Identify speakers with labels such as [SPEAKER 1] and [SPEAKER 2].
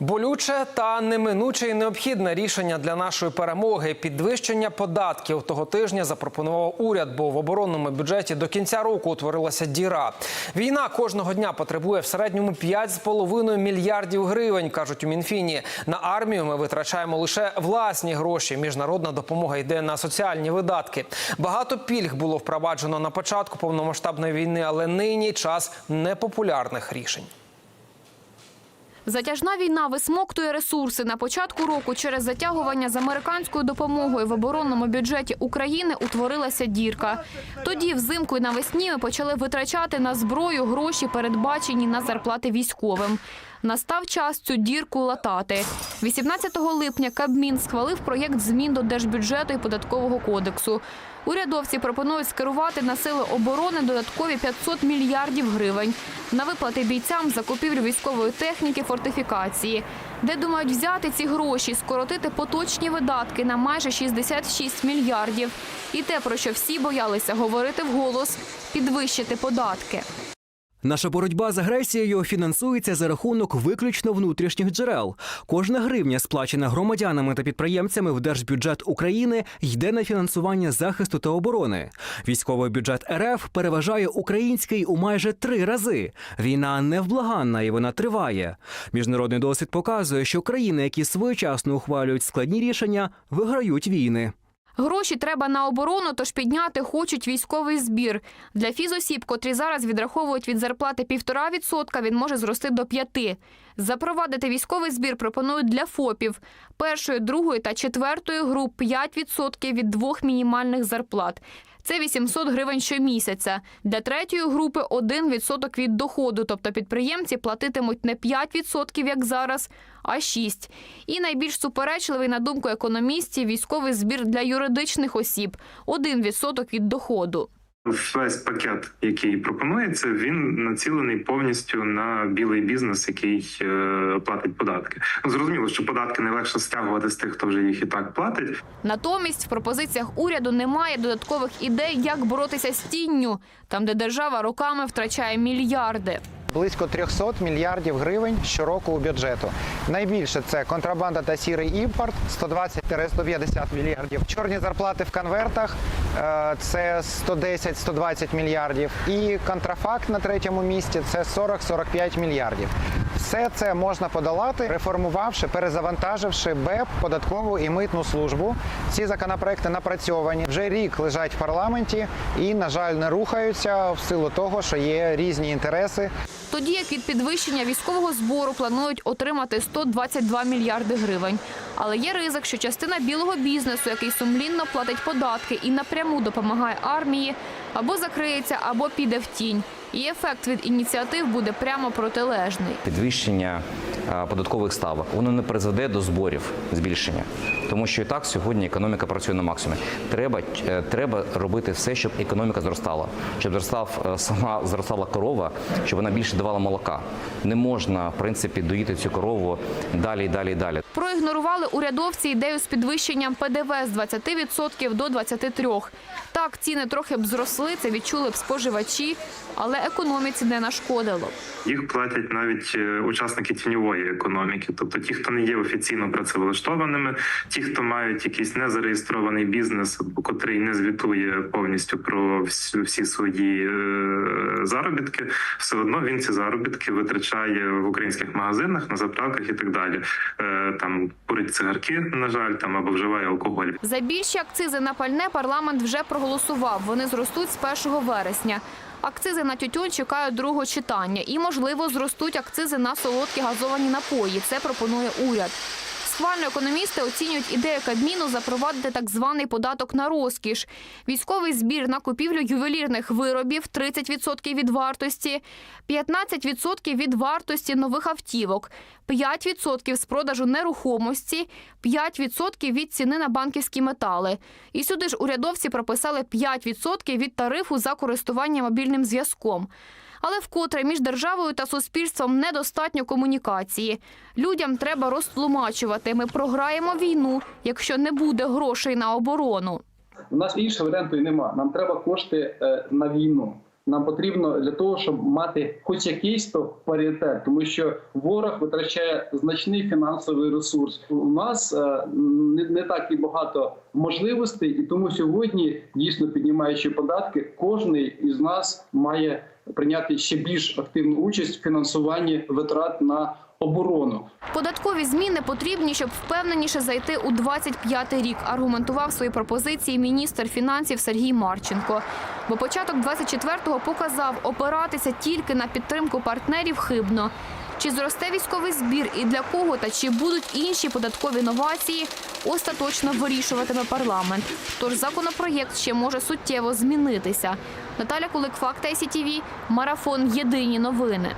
[SPEAKER 1] Болюче та неминуче і необхідне рішення для нашої перемоги. Підвищення податків того тижня запропонував уряд, бо в оборонному бюджеті до кінця року утворилася діра. Війна кожного дня потребує в середньому 5,5 мільярдів гривень, кажуть у Мінфіні. На армію ми витрачаємо лише власні гроші. Міжнародна допомога йде на соціальні видатки. Багато пільг було впроваджено на початку повномасштабної війни, але нині час непопулярних рішень.
[SPEAKER 2] Затяжна війна висмоктує ресурси. На початку року через затягування з американською допомогою в оборонному бюджеті України утворилася дірка. Тоді взимку і навесні ми почали витрачати на зброю гроші, передбачені на зарплати військовим. Настав час цю дірку латати. 18 липня Кабмін схвалив проєкт змін до держбюджету і податкового кодексу. Урядовці пропонують скерувати на сили оборони додаткові 500 мільярдів гривень на виплати бійцям закупівлю військової техніки фортифікації. Де думають взяти ці гроші, скоротити поточні видатки на майже 66 мільярдів. І те, про що всі боялися говорити вголос – підвищити податки.
[SPEAKER 3] Наша боротьба з агресією фінансується за рахунок виключно внутрішніх джерел. Кожна гривня, сплачена громадянами та підприємцями в держбюджет України, йде на фінансування захисту та оборони. Військовий бюджет РФ переважає український у майже три рази. Війна невблаганна і вона триває. Міжнародний досвід показує, що країни, які своєчасно ухвалюють складні рішення, виграють війни.
[SPEAKER 2] Гроші треба на оборону, тож підняти хочуть військовий збір. Для фізосіб, котрі зараз відраховують від зарплати 1,5%, він може зрости до 5%. Запровадити військовий збір пропонують для ФОПів. Першої, другої та четвертої груп 5% від двох мінімальних зарплат. Це 800 гривень щомісяця. Для третьої групи 1% від доходу, тобто підприємці платитимуть не 5%, як зараз, а 6%. І найбільш суперечливий, на думку економістів, військовий збір для юридичних осіб – 1% від доходу.
[SPEAKER 4] Весь пакет, який пропонується, він націлений повністю на білий бізнес, який е, платить податки. Ну зрозуміло, що податки найлегше стягувати з тих, хто вже їх і так платить.
[SPEAKER 2] Натомість в пропозиціях уряду немає додаткових ідей, як боротися з тінню, там, де держава роками втрачає мільярди.
[SPEAKER 5] Близько 300 мільярдів гривень щороку у бюджету. Найбільше це контрабанда та сірий імпорт 120-150 мільярдів. Чорні зарплати в конвертах це 110-120 мільярдів. І контрафакт на третьому місці це 40-45 мільярдів. Все це можна подолати, реформувавши, перезавантаживши БЕП, податкову і митну службу. Ці законопроекти напрацьовані. Вже рік лежать в парламенті і, на жаль, не рухаються в силу того, що є різні інтереси.
[SPEAKER 2] Тоді як від підвищення військового збору планують отримати 122 мільярди гривень. Але є ризик, що частина білого бізнесу, який сумлінно платить податки і напряму допомагає армії, або закриється, або піде в тінь. І ефект від ініціатив буде прямо протилежний.
[SPEAKER 6] підвищення податкових ставок воно не призведе до зборів збільшення, тому що і так сьогодні економіка працює на максимумі. Треба е, треба робити все, щоб економіка зростала, щоб зростав е, сама зростала корова, щоб вона більше давала молока. Не можна в принципі доїти цю корову далі і далі і далі.
[SPEAKER 2] Проігнорували урядовці ідею з підвищенням ПДВ з 20% до 23%. Так, ціни трохи б зросли, це відчули б споживачі, але економіці не нашкодило.
[SPEAKER 4] Їх платять навіть е, учасники тіньової економіки, тобто ті, хто не є офіційно працевлаштованими, ті, хто мають якийсь незареєстрований бізнес, котрий не звітує повністю про всі свої е, заробітки, все одно він ці заробітки витрачає в українських магазинах, на заправках і так далі. Е, там курить цигарки, на жаль, там або вживає алкоголь.
[SPEAKER 2] За більші акцизи на пальне парламент вже проголосував. Вони зростуть з 1 вересня. Акцизи на тютюн чекають другого читання. І, можливо, зростуть акцизи на солодкі газовані напої. Це пропонує уряд. Схвально економісти оцінюють ідею Кабміну запровадити так званий податок на розкіш. Військовий збір на купівлю ювелірних виробів 30% від вартості, 15% від вартості нових автівок, 5% з продажу нерухомості, 5% від ціни на банківські метали. І сюди ж урядовці прописали 5% від тарифу за користування мобільним зв'язком. Але вкотре між державою та суспільством недостатньо комунікації. Людям треба розтлумачувати. Ми програємо війну, якщо не буде грошей на оборону.
[SPEAKER 7] У нас іншого варіанту і нема. Нам треба кошти е, на війну. Нам потрібно для того, щоб мати хоч якийсь то паритет, тому що ворог витрачає значний фінансовий ресурс. У нас е, не, не так і багато можливостей, і тому сьогодні, дійсно піднімаючи податки, кожний із нас має прийняти ще більш активну участь в фінансуванні витрат на оборону.
[SPEAKER 2] Податкові зміни потрібні, щоб впевненіше зайти у 25-й рік, аргументував свої пропозиції міністр фінансів Сергій Марченко. Бо початок 24-го показав, опиратися тільки на підтримку партнерів хибно. Чи зросте військовий збір і для кого та чи будуть інші податкові новації, остаточно вирішуватиме парламент. Тож законопроєкт ще може суттєво змінитися. Наталя Кулик, Факт ICTV, Марафон. Єдині новини.